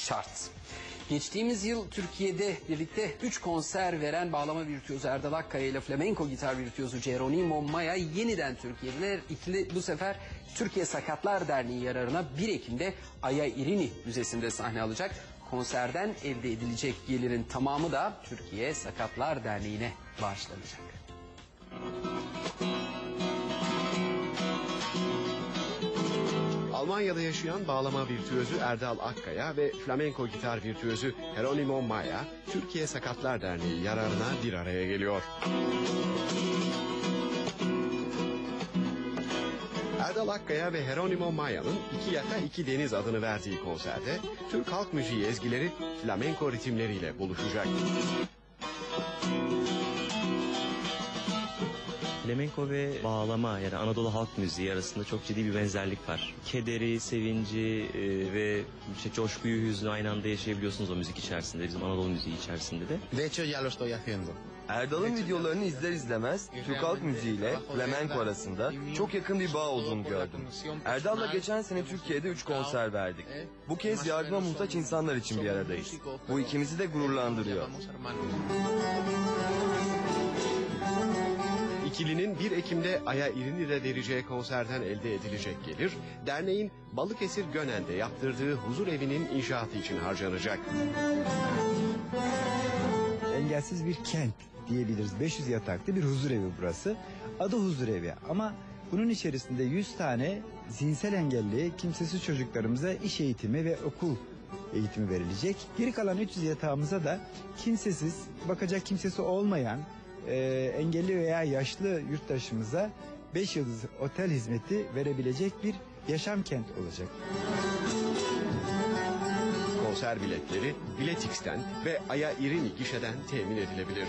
şart. Geçtiğimiz yıl Türkiye'de birlikte 3 konser veren bağlama virtüözü Erdal Akkaya ile flamenco gitar virtüözü Geronimo Maya yeniden Türkiye'de ikili bu sefer Türkiye Sakatlar Derneği yararına 1 Ekim'de Aya İrini Müzesi'nde sahne alacak. Konserden elde edilecek gelirin tamamı da Türkiye Sakatlar Derneği'ne bağışlanacak. Almanya'da yaşayan bağlama virtüözü Erdal Akkaya ve flamenko gitar virtüözü Geronimo Maya, Türkiye Sakatlar Derneği yararına bir araya geliyor. Erdal Akkaya ve Geronimo Maya'nın iki yaka iki deniz adını verdiği konserde Türk halk müziği ezgileri flamenko ritimleriyle buluşacak. Flamenko ve bağlama yani Anadolu halk müziği arasında çok ciddi bir benzerlik var. Kederi, sevinci e, ve işte coşkuyu, hüznü aynı anda yaşayabiliyorsunuz o müzik içerisinde, bizim Anadolu müziği içerisinde de. De hecho ya lo estoy haciendo. Erdal'ın videolarını izler izlemez Türk halk müziği ile flamenko arasında çok yakın bir bağ olduğunu gördüm. Erdal'la geçen sene Türkiye'de 3 konser verdik. Bu kez yardıma muhtaç insanlar için bir aradayız. Bu ikimizi de gururlandırıyor. İkilinin 1 Ekim'de Aya İrini'de vereceği konserden elde edilecek gelir, derneğin Balıkesir Gönen'de yaptırdığı huzur evinin inşaatı için harcanacak. engelsiz bir kent diyebiliriz. 500 yataklı bir huzur evi burası. Adı huzur evi ama bunun içerisinde 100 tane zihinsel engelli kimsesiz çocuklarımıza iş eğitimi ve okul eğitimi verilecek. Geri kalan 300 yatağımıza da kimsesiz, bakacak kimsesi olmayan e, engelli veya yaşlı yurttaşımıza 5 yıldız otel hizmeti verebilecek bir yaşam kent olacak. Konser biletleri Biletix'ten ve Aya İrini gişeden temin edilebilir.